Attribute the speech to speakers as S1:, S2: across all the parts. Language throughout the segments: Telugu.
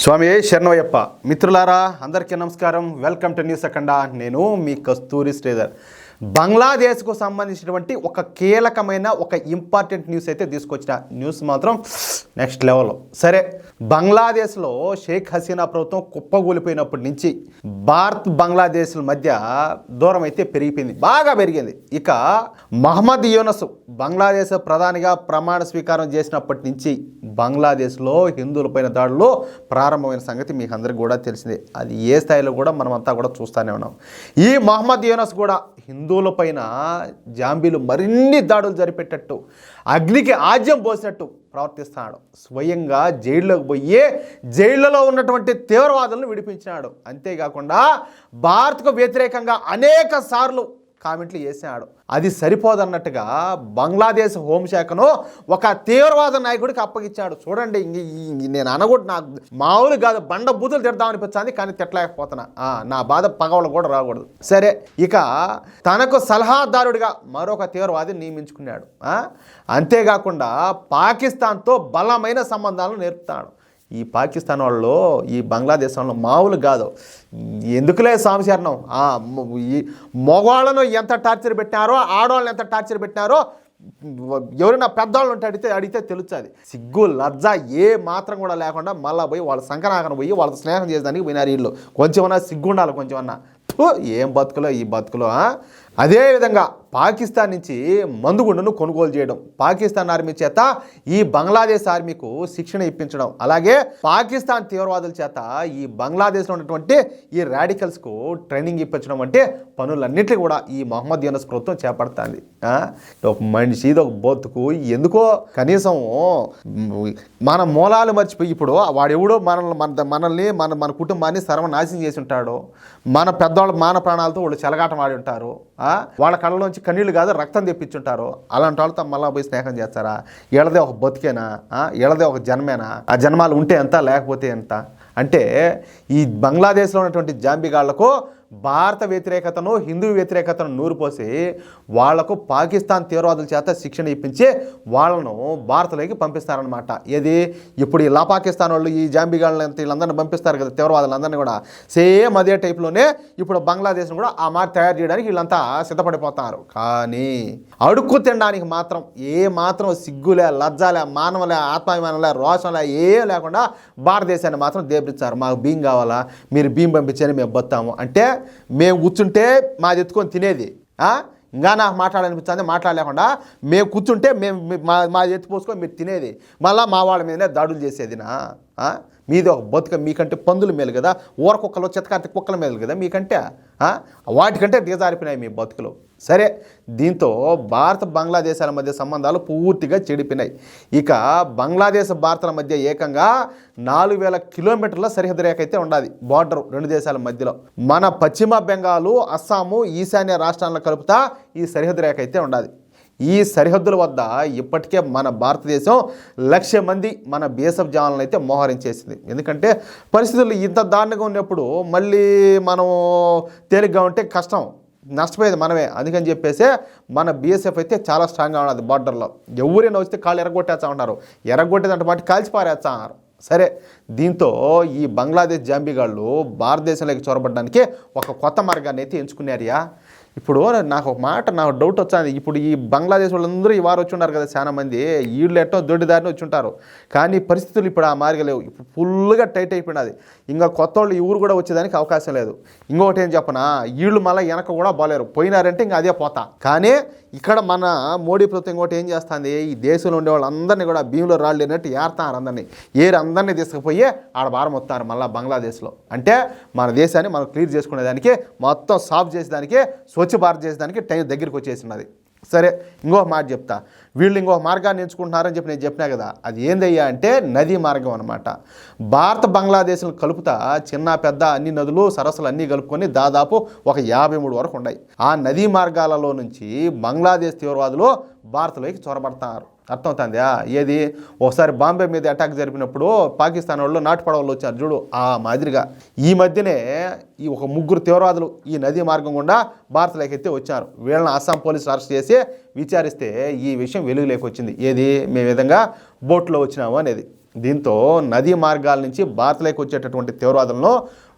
S1: స్వామి శరణవయ్యప్ప. మిత్రులారా అందరికీ నమస్కారం. Welcome to news Akhanda. నేను మీ కస్తూరి శ్రీధర్. బంగ్లాదేశ్కు సంబంధించినటువంటి ఒక కీలకమైన ఒక ఇంపార్టెంట్ న్యూస్ అయితే తీసుకొచ్చిన న్యూస్ మాత్రం నెక్స్ట్ లెవెల్. సరే బంగ్లాదేశ్లో షేక్ హసీనా ప్రభుత్వం కుప్పగూలిపోయినప్పటి నుంచి భారత్ బంగ్లాదేశ్ల మధ్య దూరం అయితే పెరిగిపోయింది బాగా పెరిగింది. ఇక మహమ్మద్ యూనస్ బంగ్లాదేశ్ ప్రధానిగా ప్రమాణ స్వీకారం చేసినప్పటి నుంచి బంగ్లాదేశ్లో హిందువులపైన దాడులు ప్రారంభమైన సంగతి మీకు అందరికీ కూడా తెలిసిందే. అది ఏ స్థాయిలో కూడా మనమంతా కూడా చూస్తూనే ఉన్నాం. ఈ మహమ్మద్ యూనస్ కూడా హిందువులపైన జాంబీలు మరిన్ని దాడులు జరిపేటట్టు అగ్నికి ఆజ్యం పోసినట్టు ప్రవర్తిస్తున్నాడు. స్వయంగా జైల్లోకి పోయే జైళ్ళలో ఉన్నటువంటి తీవ్రవాదులను విడిపించినాడు. అంతేకాకుండా భారత్కు వ్యతిరేకంగా అనేక సార్లు కామెంట్లు చేసినాడు. అది సరిపోదన్నట్టుగా బంగ్లాదేశ్ హోంశాఖను ఒక తీవ్రవాద నాయకుడికి అప్పగించాడు చూడండి నేను అనకూడదు నాకు మామూలు కాదు బండ బూతులు తిడదామనిపించింది కానీ తిట్టలేకపోతున్నా. నా బాధ పగవలు కూడా రాకూడదు. సరే ఇక తనకు సలహాదారుడిగా మరొక తీవ్రవాదిని నియమించుకున్నాడు. అంతేకాకుండా పాకిస్తాన్తో బలమైన సంబంధాలను నేర్పుతాడు. ఈ పాకిస్తాన్ వాళ్ళు ఈ బంగ్లాదేశ్ వాళ్ళు మామూలు కాదు. ఎందుకులే సంశరణం ఈ మగవాళ్ళను ఎంత టార్చర్ పెట్టినారో ఆడవాళ్ళని ఎంత టార్చర్ పెట్టినారో ఎవరైనా పెద్దవాళ్ళు ఉంటే అడిగితే అడిగితే తెలుస్తుంది. సిగ్గు లజ్జ ఏ మాత్రం కూడా లేకుండా మళ్ళీ పోయి వాళ్ళ సంకనాకన పోయి వాళ్ళతో స్నేహం చేసేదానికి పోయినారు వీళ్ళు. కొంచెమన్నా సిగ్గు ఉండాలి కొంచెమన్నా ఏం బతుకులో ఈ బతుకులో అదేవిధంగా పాకిస్తాన్ నుంచి మందుగుండును కొనుగోలు చేయడం పాకిస్తాన్ ఆర్మీ చేత ఈ బంగ్లాదేశ్ ఆర్మీకు శిక్షణ ఇప్పించడం అలాగే పాకిస్తాన్ తీవ్రవాదుల చేత ఈ బంగ్లాదేశ్లో ఉన్నటువంటి ఈ రాడికల్స్కు ట్రైనింగ్ ఇప్పించడం వంటి పనులన్నింటినీ కూడా ఈ మహమ్మద్ యూనస్ ప్రభుత్వం చేపడుతుంది. ఒక మనిషి ఇది ఒక బొత్తుకు ఎందుకో కనీసం మన మూలాలు మర్చిపోయి ఇప్పుడు వాడెవడో మనల్ని మన మనల్ని మన మన కుటుంబాన్ని సర్వనాశనం చేసి ఉంటాడు. మన పెద్దవాళ్ళ మాన ప్రాణాలతో వాళ్ళు చెలగాటం ఆడి ఉంటారు. ఆ? వాళ్ళ కళ్ళలోంచి కన్నీళ్ళు కాదు రక్తం తెప్పించుంటారు. అలాంటి వాళ్ళతో మళ్ళీ పోయి స్నేహం చేస్తారా? వీళ్ళదే ఒక బతికేనా? ఆ? వీళ్ళదే ఒక జన్మేనా? ఆ జన్మాలు ఉంటే ఎంత లేకపోతే ఎంత? అంటే ఈ బంగ్లాదేశ్లో ఉన్నటువంటి జాంబిగాళ్ళకు భారత వ్యతిరేకతను హిందూ వ్యతిరేకతను నూరుపోసి వాళ్ళకు పాకిస్తాన్ తీవ్రవాదుల చేత శిక్షణ ఇప్పించి వాళ్ళను భారత్లోకి పంపిస్తారనమాట ఏది? ఇప్పుడు ఇలా పాకిస్తాన్ వాళ్ళు ఈ జాంబిగాళ్ళని వీళ్ళందరినీ పంపిస్తారు కదా తీవ్రవాదులందరినీ కూడా. సేమ్ అదే టైప్లోనే ఇప్పుడు బంగ్లాదేశ్ను కూడా ఆ మాట తయారు చేయడానికి వీళ్ళంతా సిద్ధపడిపోతారు. కానీ అడుక్కు తినడానికి మాత్రం ఏ మాత్రం సిగ్గులే లజ్జాలే మానవలే ఆత్మాభిమానంలే రోషంలే ఏ లేకుండా భారతదేశాన్ని మాత్రం పంపించారు. మాకు బియ్యం కావాలా? మీరు బియ్యం పంపించని మేము బతాము అంటే మేము కూర్చుంటే మాది ఎత్తుకొని తినేది. ఇంకా నాకు మాట్లాడాలనిపించింది మాట్లాడలేకుండా మేము కూర్చుంటే మేము మా మా ఎత్తి పోసుకొని మీరు తినేది. మళ్ళీ మా వాళ్ళ మీదనే దాడులు చేసేదినా మీది ఒక బతుక మీకంటే పందుల మేలు కదా. ఊర కుక్కలు చిత్తకార్తి కుక్కల మేలు కదా మీకంటే. వాటికంటే దిగజారిపోయినాయి మీ బతుకులు. సరే దీంతో భారత బంగ్లాదేశాల మధ్య సంబంధాలు పూర్తిగా చెడిపినాయి ఇక బంగ్లాదేశ్ భారత్ల మధ్య ఏకంగా నాలుగు వేల కిలోమీటర్ల సరిహద్దు రేఖ అయితే ఉండాలి బార్డర్ రెండు దేశాల మధ్యలో. మన పశ్చిమ బెంగాలు అస్సాము ఈశాన్య రాష్ట్రాలను కలుపుతా ఈ సరిహద్దు రేఖ అయితే ఉండాలి ఈ సరిహద్దుల వద్ద ఇప్పటికే మన భారతదేశం లక్ష మంది మన బీఎస్ఎఫ్ జవాన్లను అయితే మోహరించేసింది. ఎందుకంటే పరిస్థితులు ఇంత దారుణంగా ఉన్నప్పుడు మళ్ళీ మనం తేలిగ్గా ఉంటే కష్టం. నష్టపోయేది మనమే. అందుకని చెప్పేసే మన బీఎస్ఎఫ్ అయితే చాలా స్ట్రాంగ్గా ఉన్నది బార్డర్లో ఎవరైనా వస్తే కాళ్ళు ఎరగొట్టేస్తా ఉన్నారు. ఎరగొట్టేదంటే మాట కాల్చి పారేస్తా ఉన్నారు. సరే దీంతో ఈ బంగ్లాదేశ్ జాంబీగాళ్ళు భారతదేశంలోకి చొరబడడానికి ఒక కొత్త మార్గాన్ని అయితే ఎంచుకున్నారయ్యా. ఇప్పుడు నాకు ఒక మాట నాకు డౌట్ వచ్చింది. ఇప్పుడు ఈ బంగ్లాదేశ్ వాళ్ళందరూ ఈ వారు వచ్చి ఉన్నారు కదా చాలా మంది. వీళ్ళు ఎట్టో దొడ్డిదారిని వచ్చి ఉంటారు కానీ పరిస్థితులు ఇప్పుడు ఆ మార్గం లేవు. ఇప్పుడు ఫుల్గా టైట్ అయిపోయినది. ఇంకా కొత్త వాళ్ళు ఈ ఊరు కూడా వచ్చేదానికి అవకాశం లేదు. ఇంకొకటి ఏం చెప్పనా? వీళ్ళు మళ్ళీ వెనక కూడా బాలేరు. పోయినారంటే ఇంకా అదే పోతా. కానీ ఇక్కడ మన మోడీ ప్రభుత్వం ఇంకోటి ఏం చేస్తుంది? ఈ దేశంలో ఉండే వాళ్ళందరినీ కూడా భీములో రాళ్ళు లేనట్టు ఏరుతారు అందరినీ. ఏరు అందరినీ తీసుకుపోయి ఆడ భారం వస్తారు మళ్ళీ బంగ్లాదేశ్లో. అంటే మన దేశాన్ని మనం క్లియర్ చేసుకునేదానికి మొత్తం సాఫ్ చేసేదానికి స్వచ్ఛ భారత్ చేసేదానికి టైం దగ్గరికి వచ్చేసినది సరే ఇంకొక మాట చెప్తా. వీళ్ళు ఇంకొక మార్గాన్ని ఎంచుకుంటున్నారని చెప్పి నేను చెప్పినా కదా అది ఏందయ్యా అంటే నదీ మార్గం అనమాట భారత బంగ్లాదేశ్ను కలుపుతా చిన్న పెద్ద అన్ని నదులు సరస్సులు అన్నీ కలుపుకొని దాదాపు ఒక యాభై మూడు వరకు ఉన్నాయి. ఆ నదీ మార్గాలలో నుంచి బంగ్లాదేశ్ తీవ్రవాదులు భారత్లోకి చొరబడతారు. అర్థమవుతుంది? ఏది? ఒకసారి బాంబే మీద అటాక్ జరిపినప్పుడు పాకిస్తాన్ వాళ్ళు నాటు పడవలు వచ్చారు. చూడు ఆ మాదిరిగా. ఈ మధ్యనే ఈ ఒక ముగ్గురు తీవ్రవాదులు ఈ నదీ మార్గం గుండా భారత్లోకి ఎత్తి వచ్చారు. వీళ్ళని అస్సాం పోలీసులు అరెస్ట్ చేసి విచారిస్తే ఈ విషయం వెలుగులోకి వచ్చింది. ఏది? మేము విధంగా బోట్లో వచ్చినాము అనేది. దీంతో నదీ మార్గాల నుంచి భారత్లోకి వచ్చేటటువంటి తీవ్రవాదులను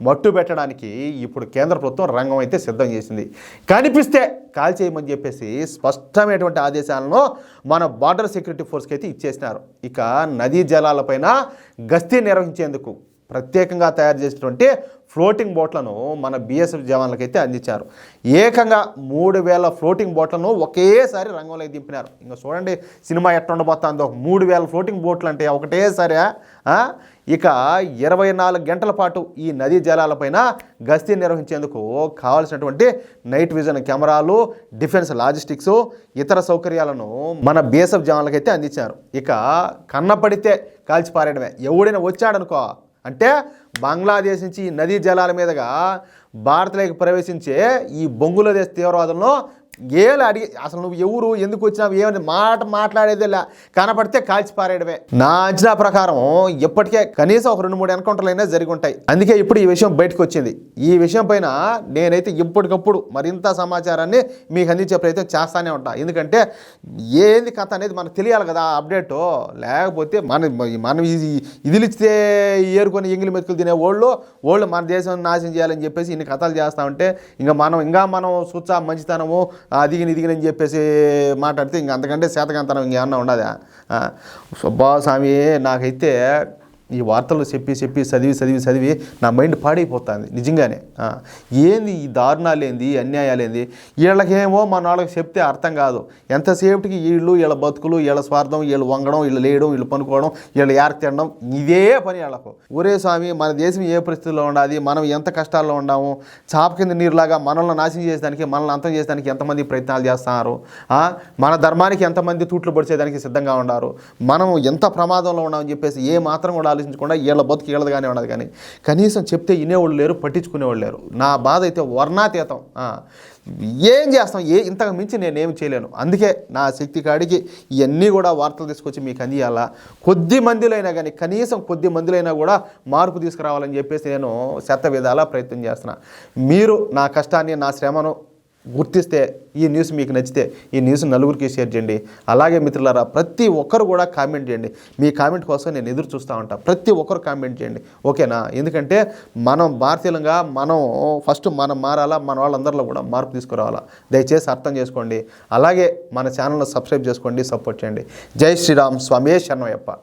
S1: మట్టు పెట్టడానికి ఇప్పుడు కేంద్ర ప్రభుత్వం రంగం అయితే సిద్ధం చేసింది. కనిపిస్తే కాల్ చేయమని చెప్పేసి స్పష్టమైనటువంటి ఆదేశాలను మన బార్డర్ సెక్యూరిటీ ఫోర్స్కి అయితే ఇచ్చేసినారు. ఇక నదీ జలాలపైన గస్తీ నిర్వహించేందుకు ప్రత్యేకంగా తయారు చేసినటువంటి ఫ్లోటింగ్ బోట్లను మన బీఎస్ఎఫ్ జవాన్లకైతే అందించారు. ఏకంగా మూడు వేల ఫ్లోటింగ్ బోట్లను ఒకేసారి రంగంలోకి దింపినారు. ఇంకా చూడండి సినిమా ఎట్లా ఉండబోతుందో మూడు వేల ఫ్లోటింగ్ బోట్లు అంటే ఒకటేసారి ఇక ఇరవై నాలుగు గంటల పాటు ఈ నదీ జలాలపైన గస్తీ నిర్వహించేందుకు కావాల్సినటువంటి నైట్ విజన్ కెమెరాలు డిఫెన్స్ లాజిస్టిక్స్ ఇతర సౌకర్యాలను మన బీఎస్ఎఫ్ జవాన్లకైతే అందించారు. ఇక కన్నపడితే కాల్చిపారేయడమే ఎవడైనా వచ్చాడనుకో అంటే బంగ్లాదేశ్ నుంచి ఈ నదీ జలాల మీదుగా భారత్లోకి ప్రవేశించే ఈ బొంగులదేశ్ తీవ్రవాదంలో ఏలు అడిగి అసలు నువ్వు ఎవరు ఎందుకు వచ్చినావు ఏమని మాట మాట్లాడేది ఇలా కనపడితే కాల్చి పారేయడమే. నా అంచనా ప్రకారం ఇప్పటికే కనీసం ఒక రెండు మూడు ఎన్కౌంటర్లు అయినా జరిగి ఉంటాయి. అందుకే ఇప్పుడు ఈ విషయం బయటకు వచ్చింది. ఈ విషయం పైన నేనైతే ఇప్పటికప్పుడు మరింత సమాచారాన్ని మీకు అందించే ప్రయత్నం చేస్తానే ఉంటా. ఎందుకంటే ఏంది కథ అనేది మనకు తెలియాలి కదా అప్డేట్. లేకపోతే మన మనం ఇది ఇదిలిస్తే ఏరుకొని ఎంగిలి మెతుకులు తినే వాళ్ళు వాళ్ళు మన దేశం నాశనం చేయాలని చెప్పేసి ఇన్ని కథలు చేస్తూ ఉంటే ఇంకా మనం ఇంకా మనం సుచ్చా మంచితనము అదిగిన ఇదిగినని చెప్పేసి మాట్లాడితే ఇంకా అంతకంటే శాతకంతనం ఇంకేమన్నా ఉండదా? ఆ, సుబ్బా స్వామి నాకైతే ఈ వార్తలు చెప్పి చెప్పి చదివి చదివి చదివి నా మైండ్ పాడైపోతుంది నిజంగానే. ఏంది ఈ దారుణాలు ఏంది ఈ అన్యాయాలు ఏంది వీళ్ళకేమో మన వాళ్ళకి చెప్తే అర్థం కాదు. ఎంతసేపటికి వీళ్ళు వీళ్ళ బతుకులు వీళ్ళ స్వార్థం వీళ్ళు వంగడం వీళ్ళు లేయడం వీళ్ళు పనుకోవడం వీళ్ళు ఏరకు తినడం ఇదే పని వాళ్ళకు ఒరే స్వామి మన దేశం ఏ పరిస్థితుల్లో ఉండాలి మనం ఎంత కష్టాల్లో ఉన్నాము? చాప కింద నీరులాగా మనల్ని నాశనం చేసేదానికి మనల్ని అంతం చేసేదానికి ఎంతమంది ప్రయత్నాలు చేస్తున్నారు? మన ధర్మానికి ఎంతమంది తూట్లు పడిచేదానికి సిద్ధంగా ఉన్నారు? మనం ఎంత ప్రమాదంలో ఉన్నామని చెప్పేసి ఏ మాత్రం కూడా ఆలోచించకుండా వీళ్ళ బతుకు వీళ్ళదిగానే ఉండదు కానీ. కనీసం చెప్తే వినేవాళ్ళు లేరు పట్టించుకునేవాళ్ళు లేరు. నా బాధ అయితే వర్ణాతీతం. ఏం చేస్తాం? ఏ ఇంతకు మించి నేనేమి చేయలేను. అందుకే నా శక్తి కాడికి ఇవన్నీ కూడా వార్తలు తీసుకొచ్చి మీకు అందియాలా. కొద్ది మందిలైనా కానీ కనీసం కొద్ది మందిలైనా కూడా మార్పు తీసుకురావాలని చెప్పేసి నేను శత విధాలా ప్రయత్నం చేస్తున్నా. మీరు నా కష్టాన్ని నా శ్రమను గుర్తిస్తే ఈ న్యూస్ మీకు నచ్చితే ఈ న్యూస్ నలుగురికి షేర్ చేయండి. అలాగే మిత్రులారా ప్రతి ఒక్కరు కూడా కామెంట్ చేయండి. మీ కామెంట్ కోసం నేను ఎదురు చూస్తూ ఉంటాను ప్రతి ఒక్కరు కామెంట్ చేయండి. ఓకేనా? ఎందుకంటే మనం భారతీయులంగా మనం ఫస్ట్ మనం మారాలా మన వాళ్ళందరిలో కూడా మార్పు తీసుకురావాలా. దయచేసి అర్థం చేసుకోండి. అలాగే మన ఛానల్ను సబ్స్క్రైబ్ చేసుకోండి సపోర్ట్ చేయండి. జై శ్రీరామ్ స్వామి శరణయ్యప్ప